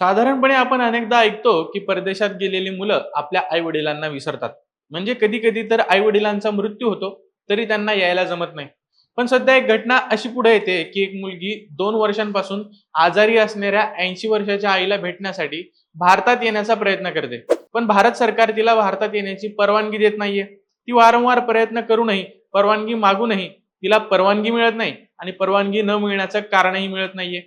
साधारणपणे आपण अनेकदा ऐकतो की परदेशात गेलेली मुलं आपल्या आई वडिलांना विसरतात. म्हणजे कधी कधी तर आई वडिलांचा मृत्यू होतो तरी त्यांना यायला जमत नाही. पण सध्या एक घटना अशी पुढे येते की एक मुलगी दोन वर्षांपासून आजारी असणाऱ्या ऐंशी वर्षाच्या आईला भेटण्यासाठी भारतात येण्याचा प्रयत्न करते. पण भारत सरकार तिला भारतात येण्याची परवानगी देत नाहीये. ती वारंवार प्रयत्न करूनही परवानगी मागूनही तिला परवानगी मिळत नाही आणि परवानगी न मिळण्याचं कारणही मिळत नाहीये.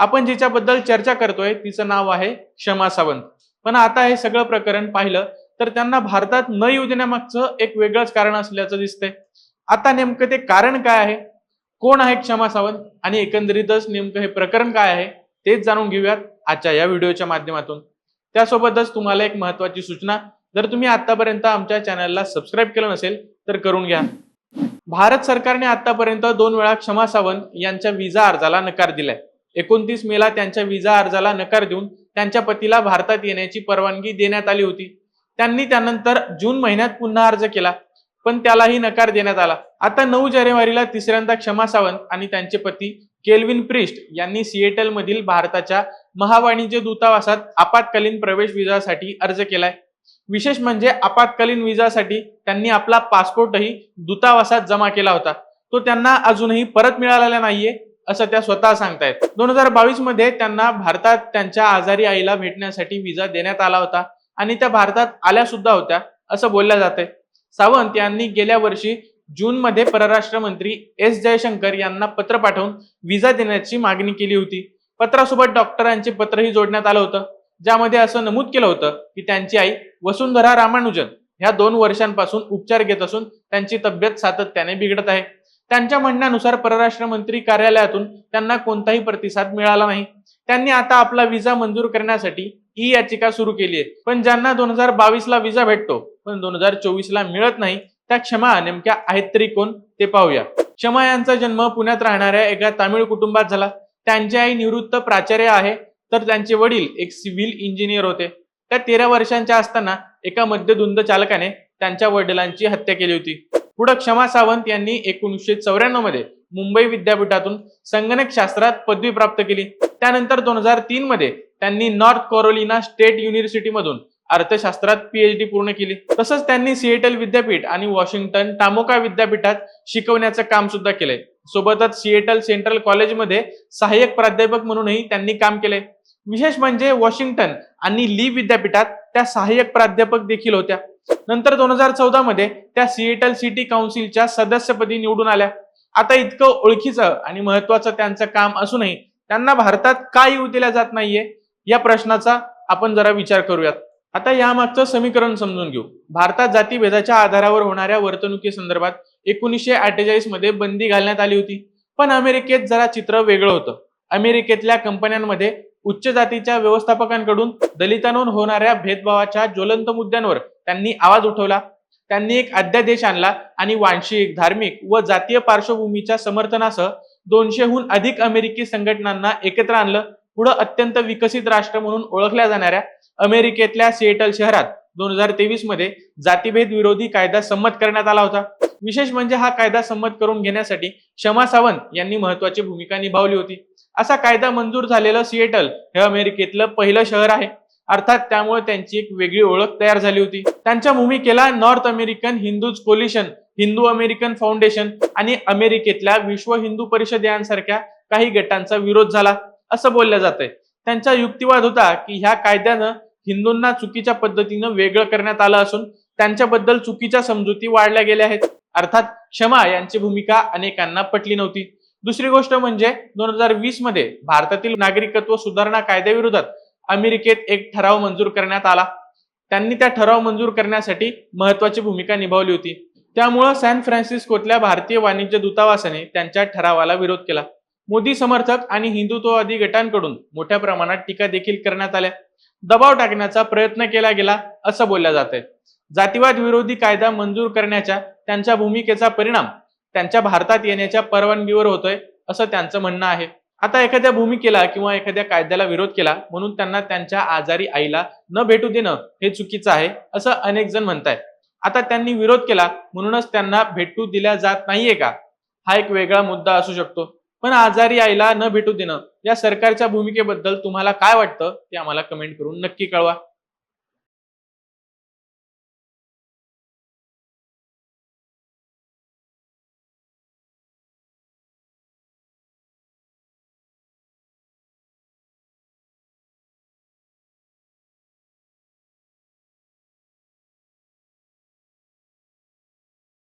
आपण जिच्याबद्दल चर्चा करतोय तिचं नाव आहे क्षमा सावंत. पण आता हे सगळं प्रकरण पाहिलं तर त्यांना भारतात न येऊ देण्यामागचं एक वेगळंच कारण असल्याचं दिसतंय. आता नेमकं ते कारण काय आहे? कोण आहे क्षमा सावंत? आणि एकंदरीतच नेमकं हे प्रकरण काय आहे? तेच जाणून घेऊयात आजच्या या व्हिडिओच्या माध्यमातून. त्यासोबतच तुम्हाला एक महत्वाची सूचना जर तुम्ही आतापर्यंत आमच्या चॅनलला सबस्क्राईब केलं नसेल तर करून घ्या. भारत सरकारने आतापर्यंत दोन वेळा क्षमा सावंत यांच्या विजा अर्जाला नकार दिलाय. एकोणतीस मेला त्यांच्या विजा अर्जाला नकार देऊन त्यांच्या पतीला भारतात येण्याची परवानगी देण्यात आली होती. त्यांनी त्यानंतर जून महिन्यात पुन्हा अर्ज केला पण त्यालाही नकार देण्यात आला. आता नऊ जानेवारीला तिसऱ्यांदा क्षमा सावंत आणि त्यांचे पती केल्विन प्रिस्ट यांनी सिएटल मधील भारताच्या महावाणिज्य दूतावासात आपत्कालीन प्रवेश विजासाठी अर्ज केलाय. विशेष म्हणजे आपत्कालीन विजासाठी त्यांनी आपला पासपोर्टही दूतावासात जमा केला होता. तो त्यांना अजूनही परत मिळालेला नाहीये. असं त्या स्वतः सांगतायत. दोन हजार बावीसमध्ये त्यांना भारतात त्यांच्या आजारी आईला भेटण्यासाठी विजा देण्यात आला होता आणि त्या भारतात आल्या सुद्धा होत्या असं बोलल्या जाते सावंत यांनी गेल्या वर्षी जून मध्ये परराष्ट्र मंत्री एस जयशंकर यांना पत्र पाठवून विजा देण्याची मागणी केली होती. पत्रासोबत डॉक्टरांचे पत्रही जोडण्यात आलं होतं ज्यामध्ये असं नमूद केलं होतं की त्यांची आई वसुंधरा रामानुजन ह्या दोन वर्षांपासून उपचार घेत असून त्यांची तब्येत सातत्याने बिघडत आहे. त्यांच्या म्हणण्यानुसार परराष्ट्र मंत्री कार्यालयातून त्यांना कोणताही प्रतिसाद मिळाला नाही. त्यांनी आता आपला विजा मंजूर करण्यासाठी ही याचिका सुरू केली आहे. पण ज्यांना दोन हजार बावीस ला विजा भेटतो पण दोन हजार चोवीस ला मिळत नाही त्या क्षमा नेमक्या आहेत तरी कोण ते पाहूया. क्षमा यांचा जन्म पुण्यात राहणाऱ्या एका तामिळ कुटुंबात झाला. त्यांची आई निवृत्त प्राचार्य आहे तर त्यांचे वडील एक सिव्हिल इंजिनियर होते. त्या तेरा वर्षांच्या असताना एका मध्यधुंद चालकाने त्यांच्या वडिलांची हत्या केली होती. पुढे क्षमा सावंत यांनी एकोणीसशे चौऱ्याण्णवमध्ये मुंबई विद्यापीठातून संगणक शास्त्रात पदवी प्राप्त केली. त्यानंतर दोन हजार तीन मध्ये त्यांनी नॉर्थ कॉरोलिना स्टेट युनिव्हर्सिटी मधून अर्थशास्त्रात पीएचडी पूर्ण केली. तसंच त्यांनी सिएटल विद्यापीठ आणि वॉशिंग्टन टामोका विद्यापीठात शिकवण्याचं काम सुद्धा केलंय. सोबतच सिएटल सेंट्रल कॉलेजमध्ये सहाय्यक प्राध्यापक म्हणूनही त्यांनी काम केले विशेष म्हणजे वॉशिंग्टन आणि ली विद्यापीठात त्या सहाय्यक प्राध्यापक देखील होत्या. नंतर दोन हजार चौदा मध्ये त्या सिएटल सिटी काउन्सिलच्या सदस्यपदी निवडून आल्या. आता इतकं ओळखीचं आणि महत्वाचं त्यांचं काम असूनही त्यांना भारतात का येऊ दिल्या जात नाहीये या प्रश्नाचा आपण जरा विचार करूयात. आता यामागचं समीकरण समजून घेऊ. भारतात जातीभेदाच्या आधारावर होणाऱ्या वर्तणुकीसंदर्भात एकोणीसशे अठ्ठेचाळीसमध्ये बंदी घालण्यात आली होती. पण अमेरिकेत जरा चित्र वेगळं होतं. अमेरिकेतल्या कंपन्यांमध्ये उच्च जातीच्या व्यवस्थापकांकडून दलितांवर होणाऱ्या भेदभावाच्या ज्वलंत मुद्द्यांवर त्यांनी आवाज उठवला. त्यांनी एक अध्यादेश आणला आणि वांशिक धार्मिक व जातीय पार्श्वभूमीच्या समर्थनासह दोनशेहून अधिक अमेरिकी संघटनांना एकत्र आणलं. पुढे अत्यंत विकसित राष्ट्र म्हणून ओळखल्या जाणाऱ्या अमेरिकेतल्या सिएटल शहरात दोन हजार तेवीसमध्ये जातीभेद विरोधी कायदा संमत करण्यात आला होता. विशेष म्हणजे हा कायदा संमत करून घेण्यासाठी क्षमा सावंत यांनी महत्वाची भूमिका निभावली होती. असा कायदा मंजूर झालेलं सिएटल हे अमेरिकेतलं पहिलं शहर आहे. अर्थात त्यामुळे त्यांची एक वेगळी ओळख तयार झाली होती. त्यांच्या भूमिकेला North American Hindus coalition Hindu American foundation आणि अमेरिकेतल्या विश्व हिंदू परिषद यांसारख्या काही गटांचा विरोध झाला. असं बोललं जातंय. त्यांचा युक्तिवाद होता की ह्या कायद्यानं हिंदूंना चुकीच्या पद्धतीनं वेगळं करण्यात आलं असून त्यांच्याबद्दल चुकीच्या समजुती वाढल्या गेल्या आहेत. अर्थात क्षमा यांची भूमिका अनेकांना पटली नव्हती. दुसरी गोष्ट म्हणजे दोन हजार वीसमध्ये भारतातील नागरिकत्व सुधारणा कायद्याविरोधात अमेरिकेत एक ठराव मंजूर करण्यात आला. त्यांनी त्या ठराव मंजूर करण्यासाठी महत्वाची भूमिका निभावली होती. त्यामुळं सॅन फ्रान्सिस्कोतल्या भारतीय वाणिज्य दूतावासाने त्यांच्या ठरावाला विरोध केला. मोदी समर्थक आणि हिंदुत्ववादी गटांकडून मोठ्या प्रमाणात टीका देखील करण्यात आल्या. दबाव टाकण्याचा प्रयत्न केला गेला असं बोलल्या आहे जातीवाद विरोधी कायदा मंजूर करण्याच्या त्यांच्या भूमिकेचा परिणाम त्यांच्या भारतात येण्याच्या परवानगीवर होतोय असं त्यांचं म्हणणं आहे. आता एखाद्या भूमिकेला किंवा एखाद्या कायद्याला विरोध केला म्हणून त्यांना त्यांच्या आजारी आईला न भेटू देणं हे चुकीचं आहे असं अनेक जण म्हणतायत. आता त्यांनी विरोध केला म्हणूनच त्यांना भेटू दिल्या जात नाहीये का? हा एक वेगळा मुद्दा असू शकतो. पण आजारी आईला न भेटू देणं या सरकारच्या भूमिकेबद्दल तुम्हाला काय वाटतं ते आम्हाला कमेंट करून नक्की कळवा.